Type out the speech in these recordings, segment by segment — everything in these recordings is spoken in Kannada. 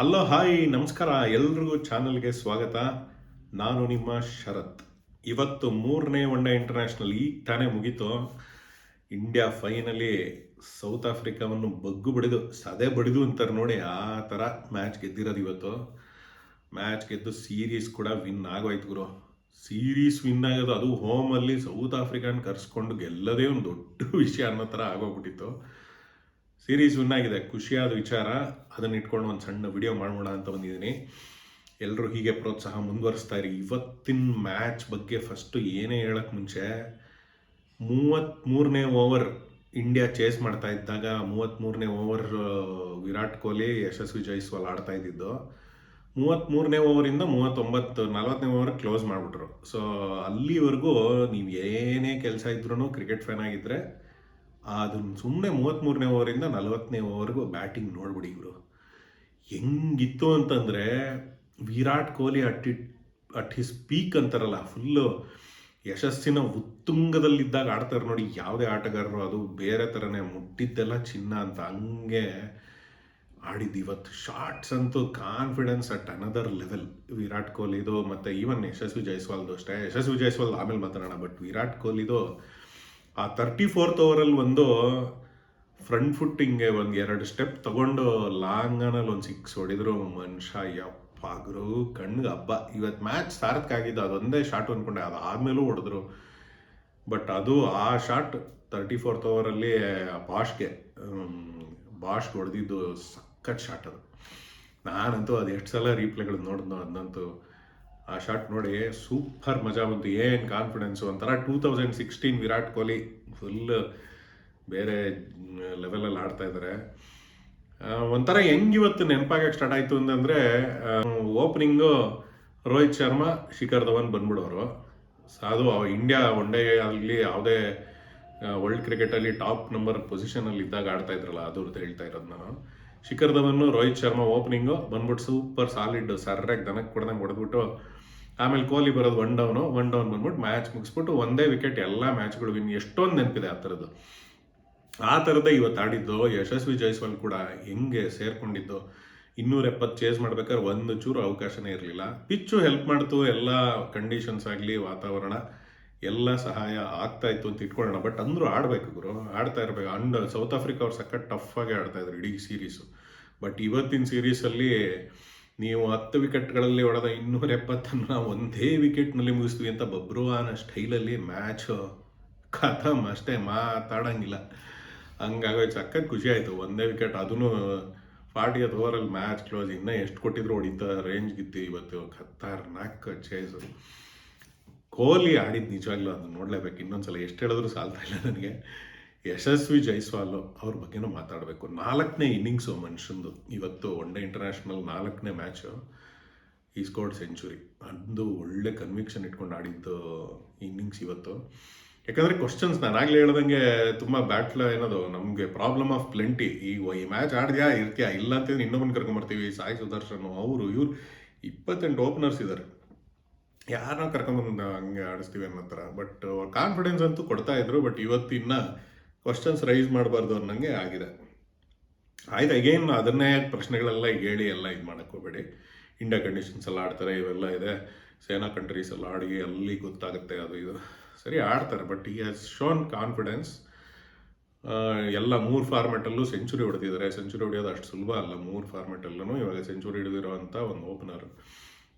ಹಲೋ, ಹಾಯ್, ನಮಸ್ಕಾರ. ಎಲ್ರಿಗೂ ಚಾನಲ್ಗೆ ಸ್ವಾಗತ. ನಾನು ನಿಮ್ಮ ಶರತ್. ಇವತ್ತು ಮೂರನೇ ಒನ್ ಡೇ ಇಂಟರ್ನ್ಯಾಷನಲ್ ಈಗ ತಾನೇ ಮುಗೀತು. ಇಂಡಿಯಾ ಫೈನಲಿ ಸೌತ್ ಆಫ್ರಿಕಾವನ್ನು ಬಗ್ಗು ಬಡಿದು, ಸದೆ ಬಡಿದು ಅಂತಾರೆ ನೋಡಿ, ಆ ಥರ ಮ್ಯಾಚ್ ಗೆದ್ದಿರೋದು ಇವತ್ತು. ಮ್ಯಾಚ್ ಗೆದ್ದು ಸೀರೀಸ್ ಕೂಡ ವಿನ್ ಆಗೋಯ್ತು ಗುರು. ಸೀರೀಸ್ ವಿನ್ ಆಗೋದು ಅದು ಹೋಮಲ್ಲಿ ಸೌತ್ ಆಫ್ರಿಕಾನ ಕರ್ಸ್ಕೊಂಡು ಗೆಲ್ಲದೇ ಒಂದು ದೊಡ್ಡ ವಿಷಯ ಅನ್ನೋ ಥರ ಆಗೋಗ್ಬಿಟ್ಟಿತ್ತು. ಸೀರೀಸ್ ವಿನ್ ಆಗಿದೆ. ಖುಷಿಯಾದ ವಿಚಾರ. ಅದನ್ನ ಇಟ್ಕೊಂಡು ಒಂದು ಸಣ್ಣ ವಿಡಿಯೋ ಮಾಡೋಣ ಅಂತ ಬಂದಿದ್ದೀನಿ. ಎಲ್ಲರೂ ಹೀಗೆ ಪ್ರೋತ್ಸಾಹ ಮುಂದುವರಿಸ್ತಾ ಇರಿ. ಇವತ್ತಿನ ಮ್ಯಾಚ್ ಬಗ್ಗೆ ಫಸ್ಟು ಏನೇ ಹೇಳಕ್ಕೆ ಮುಂಚೆ ಮೂವತ್ತ್ಮೂರನೇ ಓವರ್ ಇಂಡಿಯಾ ಚೇಸ್ ಮಾಡ್ತಾ ಇದ್ದಾಗ ಮೂವತ್ತ್ಮೂರನೇ ಓವರ್ ವಿರಾಟ್ ಕೊಹ್ಲಿ, ಯಶಸ್ವಿ ಜೈಸ್ವಾಲ್ ಆಡ್ತಾ ಇದ್ದಿದ್ದು. ಮೂವತ್ತ್ಮೂರನೇ ಓವರಿಂದ ಮೂವತ್ತೊಂಬತ್ತು ನಲ್ವತ್ತನೇ ಓವರ್ ಕ್ಲೋಸ್ ಮಾಡಿಬಿಟ್ರು. ಸೊ ಅಲ್ಲಿವರೆಗೂ ನೀವು ಏನೇ ಕೆಲಸ ಇದ್ರೂ ಕ್ರಿಕೆಟ್ ಫ್ಯಾನ್ ಆಗಿದ್ದರೆ ಅದನ್ನು ಸುಮ್ಮನೆ ಮೂವತ್ತ್ಮೂರನೇ ಓವರಿಂದ ನಲವತ್ತನೇ ಓವರ್ಗೂ ಬ್ಯಾಟಿಂಗ್ ನೋಡ್ಬಿಡಿ ಇವರು. ಹೆಂಗಿತ್ತು ಅಂತಂದರೆ Virat Kohli at it, at his peak ಅಂತಾರಲ್ಲ, ಫುಲ್ಲು ಯಶಸ್ಸಿನ ಉತ್ತುಂಗದಲ್ಲಿದ್ದಾಗ ಆಡ್ತಾರೆ ನೋಡಿ, ಯಾವುದೇ ಆಟಗಾರರು ಅದು ಬೇರೆ ಥರನೇ ಮುಟ್ಟಿದ್ದೆಲ್ಲ ಚಿನ್ನ ಅಂತ ಹಂಗೆ ಆಡಿದ್ದು. ಇವತ್ತು ಶಾರ್ಟ್ಸ್ ಅಂತೂ confidence at another level Virat ಕೊಹ್ಲಿದು ಮತ್ತು ಈವನ್ ಯಶಸ್ವಿ ಜೈಸ್ವಾಲ್ದು ಅಷ್ಟೇ. ಯಶಸ್ವಿ ಜೈಸ್ವಾಲ್ ಆಮೇಲೆ ಮಾತಾಡೋಣ ಬಟ್ ವಿರಾಟ್ ಕೊಹ್ಲಿದು ಆ ತರ್ಟಿ ಫೋರ್ತ್ ಓವರಲ್ಲಿ ಒಂದು ಫ್ರಂಟ್ ಫುಟ್ ಹಿಂಗೆ ಒಂದು ಎರಡು ಸ್ಟೆಪ್ ತಗೊಂಡು ಲಾಂಗ್ ಆನಲ್ಲಿ ಒಂದು ಸಿಕ್ಸ್ ಹೊಡಿದ್ರು ಮನುಷ್ಯ ಯಪ್ಪಾಗ್ರು ಕಣ್ಣಿಗೆ ಹಬ್ಬ. ಇವತ್ತು ಮ್ಯಾಚ್ ಸಾರ್ಥಕ ಅದೊಂದೇ ಶಾಟ್ ಅಂದ್ಕೊಂಡೆ ಅದು ಆದಮೇಲೂ ಹೊಡೆದ್ರು. ಬಟ್ ಅದು ಆ ಶಾಟ್ ತರ್ಟಿ ಫೋರ್ತ್ ಓವರಲ್ಲಿ ಬಾಷ್ಗೆ ಬಾಷ್ಗೆ ಹೊಡೆದಿದ್ದು ಸಖತ್ ಶಾಟ್ ಅದು. ನಾನಂತೂ ಅದು ಎಷ್ಟು ಸಲ ರೀಪ್ಲೇಗಳು ನೋಡಿದ್ನೋ ಅದನ್ನಂತೂ ಆ ಶಾಟ್ ನೋಡಿ ಸೂಪರ್ ಮಜಾ ಬಂತು. ಏನು ಕಾನ್ಫಿಡೆನ್ಸು ಒಂಥರ. Two thousand sixteen Virat Kohli full ಬೇರೆ ಲೆವೆಲಲ್ಲಿ ಆಡ್ತಾ ಇದ್ದಾರೆ ಒಂಥರ ಹೆಂಗೆ ಇವತ್ತು ನೆನಪಾಗಕ್ಕೆ ಸ್ಟಾರ್ಟ್ ಆಯಿತು ಅಂತಂದರೆ ಓಪನಿಂಗು ರೋಹಿತ್ ಶರ್ಮಾ, ಶಿಖರ್ ಧವನ್ ಬಂದ್ಬಿಡೋರು. ಅದು ಇಂಡಿಯಾ ಒನ್ ಡೇ ಆಗಲಿ ಯಾವುದೇ ವರ್ಲ್ಡ್ ಕ್ರಿಕೆಟಲ್ಲಿ ಟಾಪ್ ನಂಬರ್ ಪೊಸಿಷನಲ್ಲಿ ಇದ್ದಾಗ ಆಡ್ತಾ ಇದ್ರಲ್ಲ ಅದ್ರದ್ದು ಹೇಳ್ತಾ ಇರೋದು ನಾನು. ಶಿಖರ್ ಧವನ್, ರೋಹಿತ್ ಶರ್ಮಾ ಓಪನಿಂಗು ಬಂದ್ಬಿಟ್ಟು ಸೂಪರ್ ಸಾಲಿಡ್ ಸರ್ರಾಗಿ ದನಕ್ಕೆ ಕೊಡ್ದಂಗೆ ಹೊಡೆದ್ಬಿಟ್ಟು ಆಮೇಲೆ ಕೊಹ್ಲಿ ಬರೋದು ಒನ್ ಡೌನು ಒನ್ ಡೌನ್ ಬಂದ್ಬಿಟ್ಟು ಮ್ಯಾಚ್ ಮುಗಿಸ್ಬಿಟ್ಟು ಒಂದೇ ವಿಕೆಟ್ ಎಲ್ಲ ಮ್ಯಾಚ್ಗಳು ವಿನ್ ಎಷ್ಟೊಂದು ನೆನಪಿದೆ ಆ ಥರದ್ದು. ಆ ಥರದ್ದೇ ಇವತ್ತು ಆಡಿದ್ದು. ಯಶಸ್ವಿ ಜೈಸ್ವಾಲ್ ಕೂಡ ಹೆಂಗೆ ಸೇರ್ಕೊಂಡಿದ್ದು. ಇನ್ನೂರ ಎಪ್ಪತ್ತು ಚೇಸ್ ಮಾಡ್ಬೇಕಾದ್ರೆ ಒಂದು ಚೂರು ಅವಕಾಶನೇ ಇರಲಿಲ್ಲ. ಪಿಚ್ಚು ಹೆಲ್ಪ್ ಮಾಡ್ತು. ಎಲ್ಲ ಕಂಡೀಷನ್ಸ್ ಆಗಲಿ, ವಾತಾವರಣ, ಎಲ್ಲ ಸಹಾಯ ಆಗ್ತಾ ಇತ್ತು ಅಂತ ಇಟ್ಕೊಳ್ಳೋಣ. ಬಟ್ ಅಂದರೂ ಆಡಬೇಕು ಗುರು. ಆಡ್ತಾ ಇರಬೇಕು. ಅಂಡ್ ಸೌತ್ ಆಫ್ರಿಕಾ ಅವ್ರು ಸಖತ್ ಟಫ್ ಆಗಿ ಆಡ್ತಾ ಇದ್ರು ಇಡೀ ಸೀರೀಸು ಬಟ್ ಇವತ್ತಿನ ಸೀರೀಸಲ್ಲಿ ನೀವು ಹತ್ತು ವಿಕೆಟ್ಗಳಲ್ಲಿ ಹೊಡೆದ ಇನ್ನೂರ ಎಪ್ಪತ್ತನ್ನು ಒಂದೇ ವಿಕೆಟ್ನಲ್ಲಿ ಮುಗಿಸ್ತೀವಿ ಅಂತ ಬಬ್ರುವಾನ ಸ್ಟೈಲಲ್ಲಿ ಮ್ಯಾಚ್ ಕಥಮ್ ಅಷ್ಟೇ, ಮಾತಾಡಂಗಿಲ್ಲ. ಹಂಗಾಗೋ ಸಖತ್ ಖುಷಿ ಆಯಿತು. ಒಂದೇ ವಿಕೆಟ್ ಅದೂ ಫಾರ್ಟಿ ಅದು ಓವರಲ್ಲಿ ಮ್ಯಾಚ್ ಕ್ಲೋಸ್. ಇನ್ನೂ ಎಷ್ಟು ಕೊಟ್ಟಿದ್ರು ಹೊಡಿತ ರೇಂಜ್ಗಿತ್ತು ಇವತ್ತು. ಖತರ್ನಾಕ್ ಚೇಸು ಕೊಹ್ಲಿ ಆಡಿದ್ದು ನಿಜವಾಗ್ಲೂ ಅದನ್ನ ನೋಡಲೇಬೇಕು. ಇನ್ನೊಂದ್ಸಲ ಎಷ್ಟು ಹೇಳಿದ್ರು ಸಾಲ್ತಾ ಇಲ್ಲ ನನಗೆ. ಯಶಸ್ವಿ ಜೈಸ್ವಾಲ್ ಅವ್ರ ಬಗ್ಗೆನೂ ಮಾತಾಡಬೇಕು. ನಾಲ್ಕನೇ ಇನ್ನಿಂಗ್ಸು ಮನುಷ್ಯಂದು. ಇವತ್ತು ಒನ್ ಡೇ ಇಂಟರ್ನ್ಯಾಷನಲ್ ನಾಲ್ಕನೇ ಮ್ಯಾಚು ಈ ಸ್ಕೋರ್ಡ್ ಸೆಂಚುರಿ ಅದು ಒಳ್ಳೆ ಕನ್ವಿಕ್ಷನ್ ಇಟ್ಕೊಂಡು ಆಡಿದ್ದು ಇನ್ನಿಂಗ್ಸ್ ಇವತ್ತು. ಯಾಕಂದರೆ ಕ್ವಶನ್ಸ್ ನಾನು ಆಗ್ಲೇ ಹೇಳ್ದಂಗೆ ತುಂಬ ಬ್ಯಾಟ್ಲ ಏನದು, ನಮಗೆ ಪ್ರಾಬ್ಲಮ್ ಆಫ್ ಪ್ಲೆಂಟಿ ಈ ಈ ಮ್ಯಾಚ್ ಆಡಿದ್ಯಾ, ಇರ್ತೀಯಾ, ಇಲ್ಲ ಅಂತಂದ್ರೆ ಇನ್ನೊಬ್ಬನ ಕರ್ಕೊಂಬರ್ತೀವಿ. ಸಾಯಿ ಸುದರ್ಶನ್, ಅವರು, ಇವ್ರು ಇಪ್ಪತ್ತೆಂಟು ಓಪನರ್ಸ್ ಇದ್ದಾರೆ ಯಾರನ್ನ ಕರ್ಕೊಂಬಂದು ಹಂಗೆ ಆಡಿಸ್ತೀವಿ ಅನ್ನೋ ಥರ. ಬಟ್ ಕಾನ್ಫಿಡೆನ್ಸ್ ಅಂತೂ ಕೊಡ್ತಾ ಇದ್ರು ಬಟ್ ಇವತ್ತಿನ್ನ ಕ್ವಶನ್ಸ್ ರೈಸ್ ಮಾಡಬಾರ್ದು ಅನ್ನಂಗೆ ಆಗಿದೆ. ಆಯ್ತು ಅಗೇನ್ ಅದನ್ನೇ ಪ್ರಶ್ನೆಗಳೆಲ್ಲ ಹೇಳಿ, ಎಲ್ಲ ಇದು ಹೋಗ್ಬೇಡಿ. ಇಂಡಿಯಾ ಕಂಡೀಷನ್ಸ್ ಎಲ್ಲ ಆಡ್ತಾರೆ, ಇವೆಲ್ಲ ಇದೆ. ಸೇನಾ ಕಂಟ್ರೀಸ್ ಎಲ್ಲ ಆಡಿ ಅಲ್ಲಿ ಗೊತ್ತಾಗುತ್ತೆ ಅದು ಇದು. ಸರಿ, ಆಡ್ತಾರೆ ಬಟ್ ಈ ಹ್ಯಾಸ್ ಶೋನ್ ಕಾನ್ಫಿಡೆನ್ಸ್ ಎಲ್ಲ ಮೂರು ಫಾರ್ಮೆಟಲ್ಲೂ ಸೆಂಚುರಿ ಹೊಡೆದಿದ್ದಾರೆ. ಸೆಂಚುರಿ ಹೊಡೆಯೋದು ಅಷ್ಟು ಸುಲಭ ಅಲ್ಲ. ಮೂರು ಫಾರ್ಮೆಟಲ್ಲೂ ಇವಾಗ ಸೆಂಚುರಿ ಹಿಡಿದಿರೋವಂಥ ಒಂದು ಓಪನರ್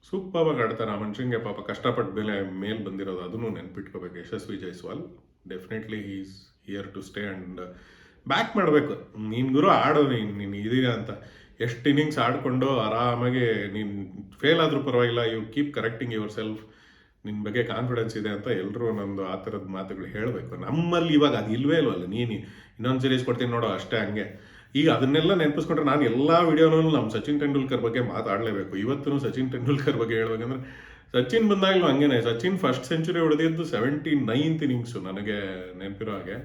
ಸೂಪರ್ವಾಗಿ ಆಡ್ತಾರೆ. ಆ ಮನುಷ್ಯಂಗೆ ಪಾಪ ಕಷ್ಟಪಟ್ಟ ಮೇಲೆ ಮೇಲೆ ಬಂದಿರೋದು ಅದನ್ನು ನೆನ್ಪಿಟ್ಕೋಬೇಕು. Yashasvi Jaiswal definitely is here to stay and back ಮಾಡಬೇಕು. ನೀನು ಗುರು ಆಡು, ನೀನು ನೀನು ಇದೀಗ ಅಂತ. ಎಷ್ಟು ಇನ್ನಿಂಗ್ಸ್ ಆಡಿಕೊಂಡು ಆರಾಮಾಗಿ ನೀನು ಫೇಲ್ ಆದರೂ ಪರವಾಗಿಲ್ಲ you keep correcting yourself ನಿನ್ನ ಬಗ್ಗೆ ಕಾನ್ಫಿಡೆನ್ಸ್ ಇದೆ ಅಂತ ಎಲ್ಲರೂ ನಂದು ಆ ಥರದ ಮಾತುಗಳು ಹೇಳಬೇಕು. ನಮ್ಮಲ್ಲಿ ಇವಾಗ ಅದು ಇಲ್ವೇ ಇಲ್ವಲ್ಲ, ನೀನು ಇನ್ನೊಂದು ಸೀರೀಸ್ ಕೊಡ್ತೀನಿ ನೋಡೋ ಅಷ್ಟೇ ಹಂಗೆ. ಈಗ ಅದನ್ನೆಲ್ಲ ನೆನಪಿಸ್ಕೊಂಡ್ರೆ ನಾನು ಎಲ್ಲ ವಿಡಿಯೋನಲ್ಲೂ ನಮ್ಮ ಸಚಿನ್ ತೆಂಡೂಲ್ಕರ್ ಬಗ್ಗೆ ಮಾತಾಡಲೇಬೇಕು. ಇವತ್ತು ಸಚಿನ್ ತೆಂಡೂಲ್ಕರ್ ಬಗ್ಗೆ ಹೇಳ್ಬೇಕಂದ್ರೆ ಸಚಿನ್ ಬಂದಾಗಲೂ ಹಂಗೇನೆ. ಸಚಿನ್ ಫಸ್ಟ್ ಸೆಂಚುರಿ ಹೊಡೆದಿದ್ದು ಸೆವೆಂಟಿ ನೈನ್ತ್ ಇನ್ನಿಂಗ್ಸು ನನಗೆ ನೆನಪಿರೋ ಹಾಗೆ.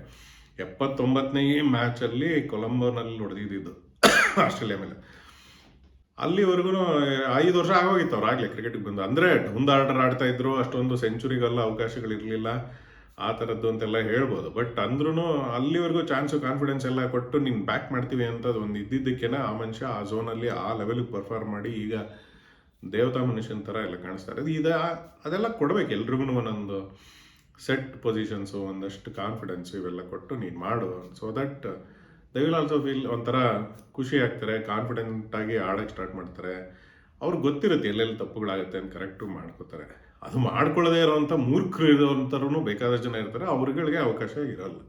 ಎಪ್ಪತ್ತೊಂಬತ್ತನೇ ಮ್ಯಾಚಲ್ಲಿ ಕೊಲಂಬೋನಲ್ಲಿ ಹೊಡೆದಿದ್ದು ಆಸ್ಟ್ರೇಲಿಯಾ ಮೇಲೆ. ಅಲ್ಲಿವರೆಗೂ ಐದು ವರ್ಷ ಆಗೋಗಿತ್ತು ಅವ್ರು ಆಗಲೇ ಕ್ರಿಕೆಟಿಗೆ ಬಂದು. ಅಂದರೆ ಡೌನ್ ಆರ್ಡರ್ ಆಡ್ತಾ ಇದ್ರು, ಅಷ್ಟೊಂದು ಸೆಂಚುರಿಗೆಲ್ಲ ಅವಕಾಶಗಳಿರಲಿಲ್ಲ ಆ ಥರದ್ದು ಅಂತೆಲ್ಲ ಹೇಳ್ಬೋದು. ಬಟ್ ಅಂದ್ರೂ ಅಲ್ಲಿವರೆಗೂ ಚಾನ್ಸು ಕಾನ್ಫಿಡೆನ್ಸ್ ಎಲ್ಲ ಕೊಟ್ಟು ನೀನು ಬ್ಯಾಕ್ ಮಾಡ್ತೀವಿ ಅಂತ ಒಂದು ಇದ್ದಿದ್ದಕ್ಕೇನೆ ಆ ಮನುಷ್ಯ ಆ ಝೋನಲ್ಲಿ ಆ ಲೆವೆಲ್ಗೆ ಪರ್ಫಾರ್ಮ್ ಮಾಡಿ ಈಗ ದೇವತಾ ಮನುಷ್ಯನ ಥರ ಎಲ್ಲ ಕಾಣಿಸ್ತಾರೆ ಅದು ಇದು ಅದೆಲ್ಲ ಕೊಡ್ಬೇಕು ಎಲ್ರಿಗೂ ಒಂದೊಂದು ಸೆಟ್ ಪೊಸಿಷನ್ಸು ಒಂದಷ್ಟು ಕಾನ್ಫಿಡೆನ್ಸು ಇವೆಲ್ಲ ಕೊಟ್ಟು ನೀನು ಮಾಡು. So that they will also feel ಒಂಥರ ಖುಷಿ ಆಗ್ತಾರೆ ಕಾನ್ಫಿಡೆಂಟ್ ಆಗಿ ಆಡೋಕ್ಕೆ ಸ್ಟಾರ್ಟ್ ಮಾಡ್ತಾರೆ. ಅವ್ರಿಗೆ ಗೊತ್ತಿರುತ್ತೆ ಎಲ್ಲೆಲ್ಲಿ ತಪ್ಪುಗಳಾಗುತ್ತೆ ಅಂತ ಕರೆಕ್ಟು ಮಾಡ್ಕೋತಾರೆ. ಅದು ಮಾಡ್ಕೊಳ್ಳದೇ ಇರೋವಂಥ ಮೂರ್ಖರು ಇರೋವಂಥರೂ ಬೇಕಾದಷ್ಟು ಜನ ಇರ್ತಾರೆ, ಅವ್ರುಗಳಿಗೆ ಅವಕಾಶ ಇರಲ್ಲ.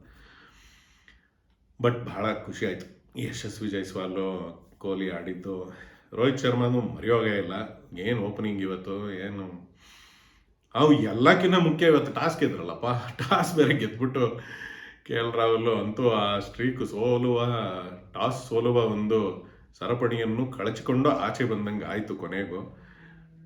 ಬಟ್ ಭಾಳ ಖುಷಿ ಆಯಿತು. ಯಶಸ್ವಿ ಜೈಸ್ವಾಲು ಕೊಹ್ಲಿ ಆಡಿದ್ದು ರೋಹಿತ್ ಶರ್ಮಾನು ಮರೆಯೋಗೇ ಇಲ್ಲ. ಏನು ಓಪನಿಂಗ್ ಇವತ್ತು, ಏನು? ಅವು ಎಲ್ಲಕ್ಕಿಂತ ಮುಖ್ಯ ಇವತ್ತು ಟಾಸ್ ಗೆದ್ರಲ್ಲಪ್ಪ ಟಾಸ್ ಬೇರೆ ಗೆದ್ಬಿಟ್ಟು ಕೆ ಎಲ್ ರಾಹುಲ್ ಅಂತೂ ಆ ಸ್ಟ್ರೀಕ್ ಸೋಲುವ, ಟಾಸ್ ಸೋಲುವ ಒಂದು ಸರಪಣಿಯನ್ನು ಕಳಚಿಕೊಂಡು ಆಚೆ ಬಂದಂಗೆ ಆಯಿತು ಕೊನೆಗೂ.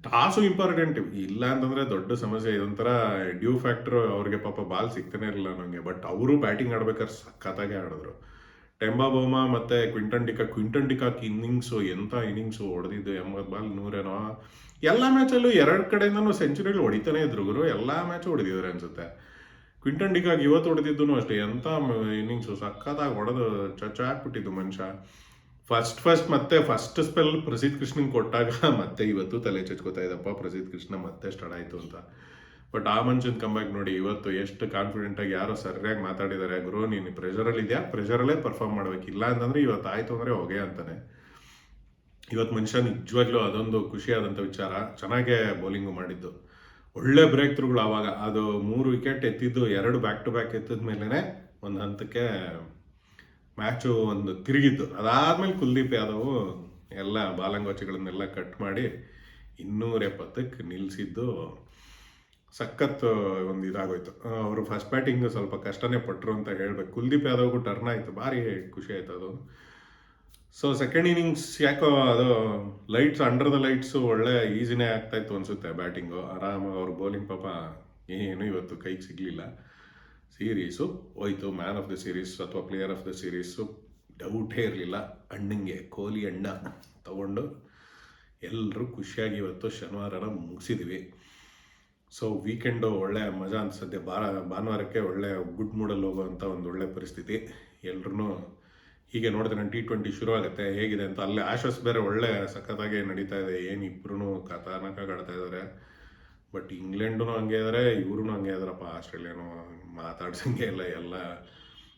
ಟಾಸು ಇಂಪಾರ್ಟೆಂಟ್ ಇಲ್ಲ ಅಂತಂದರೆ ದೊಡ್ಡ ಸಮಸ್ಯೆ. ಇದೊಂಥರ ಡ್ಯೂ ಫ್ಯಾಕ್ಟರ್ ಅವ್ರಿಗೆ ಪಾಪ ಬಾಲ್ ಸಿಗ್ತಾನೆ ಇರಲಿಲ್ಲ ನನಗೆ ಬಟ್ ಅವರು ಬ್ಯಾಟಿಂಗ್ ಆಡ್ಬೇಕಾದ್ರೆ ಸಖತ್ತಾಗೆ ಆಡಿದ್ರು. ಟೆಂಬಾ ಬೋಮಾ ಮತ್ತೆ Quinton de Kock Quinton de Kock innings ಎಂಥ ಇನ್ನಿಂಗ್ಸು ಹೊಡೆದಿದ್ದು ಎಂಬತ್ತು ಬಾಲ್ ನೂರೇನೋ. ಎಲ್ಲ ಮ್ಯಾಚಲ್ಲೂ ಎರಡು ಕಡೆಯಿಂದನೂ ಸೆಂಚುರಿಗಳು ಹೊಡಿತಾನೆ ಇದ್ರು ಗುರು. ಎಲ್ಲ ಮ್ಯಾಚು ಹೊಡೆದಿದ್ದಾರೆ ಅನ್ಸುತ್ತೆ. ಕ್ವಿಂಟನ್ ಡಿಕಾಕ್ ಇವತ್ತು ಹೊಡೆದಿದ್ದು ಅಷ್ಟೇ. ಎಂಥ ಇನ್ನಿಂಗ್ಸು ಸಖತ್ತಾಗಿ ಹೊಡೆದು ಚಚ್ಚ ಹಾಕ್ಬಿಟ್ಟಿದ್ದು ಮನುಷ್ಯ. ಫಸ್ಟ್ ಫಸ್ಟ್ ಮತ್ತೆ ಫಸ್ಟ್ ಸ್ಪೆಲ್ ಪ್ರಸಿದ್ಧ ಕೃಷ್ಣನ್ ಕೊಟ್ಟಾಗ ಮತ್ತೆ ಇವತ್ತು ತಲೆ ಚಚ್ಕೋತಾ ಇದ್ದಪ್ಪ ಪ್ರಸಿದ್ಧ ಕೃಷ್ಣ ಮತ್ತೆ ಸ್ಟಾರ್ಟ್ ಆಯ್ತು ಅಂತ. ಬಟ್ ಆ ಮನುಷ್ಯನ ಕಂಬ್ಯಾಕ್ ನೋಡಿ, ಇವತ್ತು ಎಷ್ಟು ಕಾನ್ಫಿಡೆಂಟ್ ಆಗಿ ಯಾರೋ ಸರಿಯಾಗಿ ಮಾತಾಡಿದ್ದಾರೆ ಗುರು, ನೀನು ಪ್ರೆಷರಲ್ಲಿ ಇದೆಯಾ? ಪ್ರೆಷರಲ್ಲೇ ಪರ್ಫಾರ್ಮ್ ಮಾಡ್ಬೇಕು. ಇಲ್ಲ ಅಂತಂದ್ರೆ ಇವತ್ತು ಆಯ್ತು ಅಂದ್ರೆ ಹೋಗೇ ಅಂತಾನೆ. ಇವತ್ತು ಮನುಷ್ಯ ನಿಜವಾಗ್ಲೂ ಅದೊಂದು ಖುಷಿಯಾದಂಥ ವಿಚಾರ. ಚೆನ್ನಾಗೇ ಬೌಲಿಂಗು ಮಾಡಿದ್ದು. ಒಳ್ಳೆ ಬ್ರೇಕ್ ಥ್ರೂಗಳು ಆವಾಗ. ಅದು ಮೂರು ವಿಕೆಟ್ ಎತ್ತಿದ್ದು, ಎರಡು ಬ್ಯಾಕ್ ಟು ಬ್ಯಾಕ್ ಎತ್ತಿದ ಮೇಲೇ ಒಂದು ಹಂತಕ್ಕೆ ಮ್ಯಾಚು ಒಂದು ತಿರುಗಿದ್ದು ಅದಾದ್ಮೇಲೆ ಕುಲ್ದೀಪ್ ಯಾದವ್ ಎಲ್ಲ ಬಾಲಂಗೋಚಿಗಳನ್ನೆಲ್ಲ ಕಟ್ ಮಾಡಿ ಇನ್ನೂರ ಎಪ್ಪತ್ತಕ್ಕೆ ನಿಲ್ಲಿಸಿದ್ದು ಸಖತ್ ಒಂದು ಇದಾಗೋಯ್ತು. ಅವರು ಫಸ್ಟ್ ಬ್ಯಾಟಿಂಗ್ ಸ್ವಲ್ಪ ಕಷ್ಟನೇ ಪಟ್ಟರು ಅಂತ ಹೇಳ್ಬೇಕು. ಕುಲ್ದೀಪ್ ಯಾದವ್ಗೂ ಟರ್ನ್ ಆಯಿತು. ಭಾರಿ ಖುಷಿ ಆಯ್ತು ಅದು. ಸೊ ಸೆಕೆಂಡ್ ಇನ್ನಿಂಗ್ಸ್ ಯಾಕೋ ಅದು ಲೈಟ್ಸ್ ಅಂಡರ್ ದ ಲೈಟ್ಸು ಒಳ್ಳೆ ಈಸಿನೇ ಆಗ್ತಾಯಿತ್ತು ಅನಿಸುತ್ತೆ ಅನ್ಸುತ್ತೆ ಬ್ಯಾಟಿಂಗು ಆರಾಮ, ಅವ್ರ ಬೌಲಿಂಗ್ ಪಾಪ ಏನು ಇವತ್ತು ಕೈಗೆ ಸಿಗಲಿಲ್ಲ. ಸೀರೀಸು ಹೋಯ್ತು. ಮ್ಯಾನ್ ಆಫ್ ದ ಸೀರೀಸ್ ಅಥವಾ ಪ್ಲೇಯರ್ ಆಫ್ ದ ಸೀರೀಸು ಡೌಟೇ ಇರಲಿಲ್ಲ. ಅಣ್ಣಂಗೆ ಕೋಹ್ಲಿ ಅಣ್ಣ ತಗೊಂಡು ಎಲ್ಲರೂ ಖುಷಿಯಾಗಿ ಇವತ್ತು ಶನಿವಾರನ ಮುಗಿಸಿದ್ವಿ. ಸೊ ವೀಕೆಂಡು ಒಳ್ಳೆ ಮಜಾ ಅನಿಸುತ್ತೆ. ಬಾರ, ಭಾನುವಾರಕ್ಕೆ ಒಳ್ಳೆ ಗುಡ್ ಮೂಡಲ್ಲಿ ಹೋಗುವಂಥ ಒಂದು ಒಳ್ಳೆ ಪರಿಸ್ಥಿತಿ. ಎಲ್ರೂ ಹೀಗೆ ನೋಡಿದ್ರೆ ನಾನು ಟಿ ಟ್ವೆಂಟಿ ಶುರು ಹೇಗಿದೆ ಅಂತ ಅಲ್ಲೇ ಆಶಸ್ ಬೇರೆ ಒಳ್ಳೆ ಸಖತ್ತಾಗಿ ನಡೀತಾ ಇದೆ. ಏನು ಇಬ್ಬರೂ ಕಥಾನಕಾಡ್ತಾ ಇದ್ದಾರೆ ಬಟ್ ಇಂಗ್ಲೆಂಡು ಹಂಗೆ ಇದ್ದಾರೆ ಇವ್ರೂ ಹಂಗೆ ಇದಾರಪ್ಪ. ಆಸ್ಟ್ರೇಲಿಯಾನು ಮಾತಾಡ್ಸಂಗೆ ಇಲ್ಲ. ಎಲ್ಲ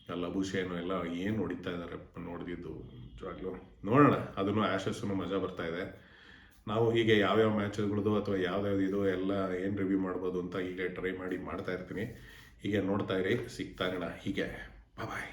ಎಲ್ಲ ಭೂಷೇನು ಎಲ್ಲ ಏನು ಹೊಡಿತಾ ಇದ್ದಾರೆ ನೋಡಿದ್ದು ನಿಜವಾಗ್ಲೂ ನೋಡೋಣ. ಅದನ್ನು ಆ್ಯಶಸ್ಸು ಮಜಾ ಬರ್ತಾ ಇದೆ. ನಾವು ಹೀಗೆ ಯಾವ್ಯಾವ ಮ್ಯಾಚ್ಗಳದು ಅಥವಾ ಯಾವ್ದಾವ್ದು ಇದು ಎಲ್ಲ ಏನು ರಿವ್ಯೂ ಮಾಡ್ಬೋದು ಅಂತ ಹೀಗೆ ಟ್ರೈ ಮಾಡಿ ಮಾಡ್ತಾ ಇರ್ತೀನಿ. ಹೀಗೆ ನೋಡ್ತಾ ಇರಿ, ಸಿಗ್ತಾ ಇರೋಣ ಹೀಗೆ. ಬಾಯ್